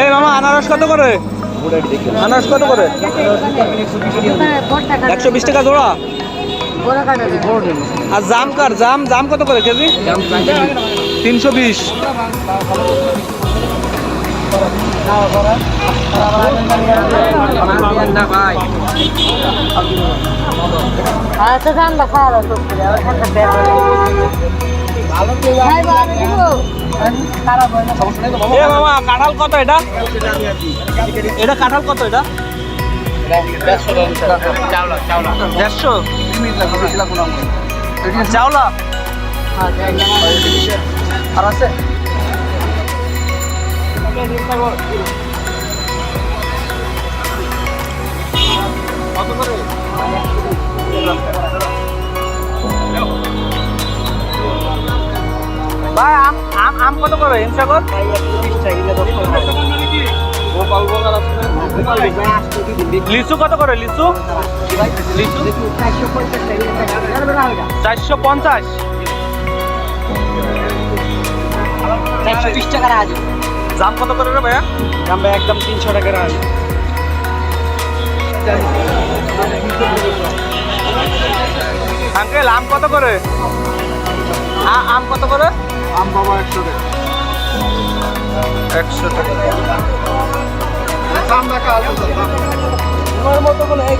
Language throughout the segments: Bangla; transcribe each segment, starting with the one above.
এই মামা, আনারস কত করে? আনারস কত করে? একশো বিশ টাকা জোড়া? আর জাম কার? জাম জাম কত করে কেজি? তিনশো বিশ। আচ্ছা কাঁঠাল কত এটা? এটা কাঁঠাল কত এটা? দেড়শো। চাওলা? আর আছে? আম কত করে হিমসাগর? লিচু কত করে, লিচু? লিচু? চারশো পঞ্চাশ। চারশো বিশ টাকার দাম কত করে রে ভাইয়া? দাম ভাই একদম তিনশো টাকার আছে আঙ্কেল, আম কত করে? আম কত করে? আম বাবা একশো টাকা একশো টাকা দাম দেখা আলু তোমার মতো কোনো এক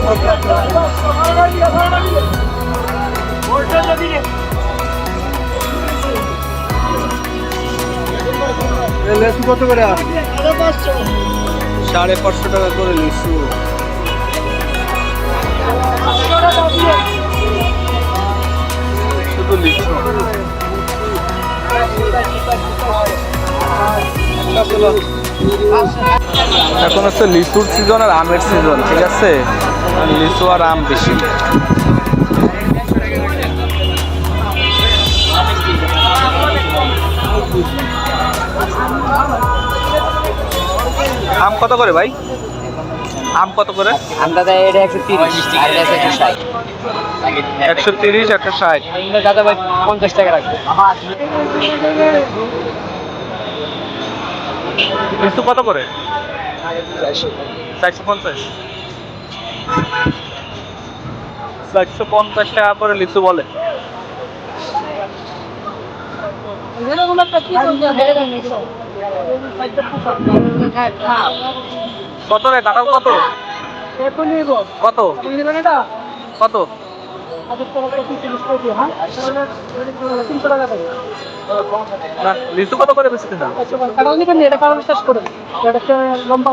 লেসু কত করে সাড়ে পাঁচশো টাকা করে লিচু শুধু লিচু। এখন হচ্ছে লিচুর সিজন আর আমের সিজন ঠিক আছে? লিচু আর আম বেশি। আম কত করে ভাই? আম কত করে? আমরা তো এটা একশো তিরিশ আর এটা একশো ষাট। একশো তিরিশ একশো ষাট। দাদা ভাই পঞ্চাশ টাকা রাখবে। লিচু কত করে? চারশো। পঞ্চাশ। চারশো পঞ্চাশ টাকা করে লিচু বলে। কত রে কাঁঠাল কত? কত? কত? না লিচু কত করে বেশি না কারণ নিবেন এটা কারণ শেষ করে এটা লম্বা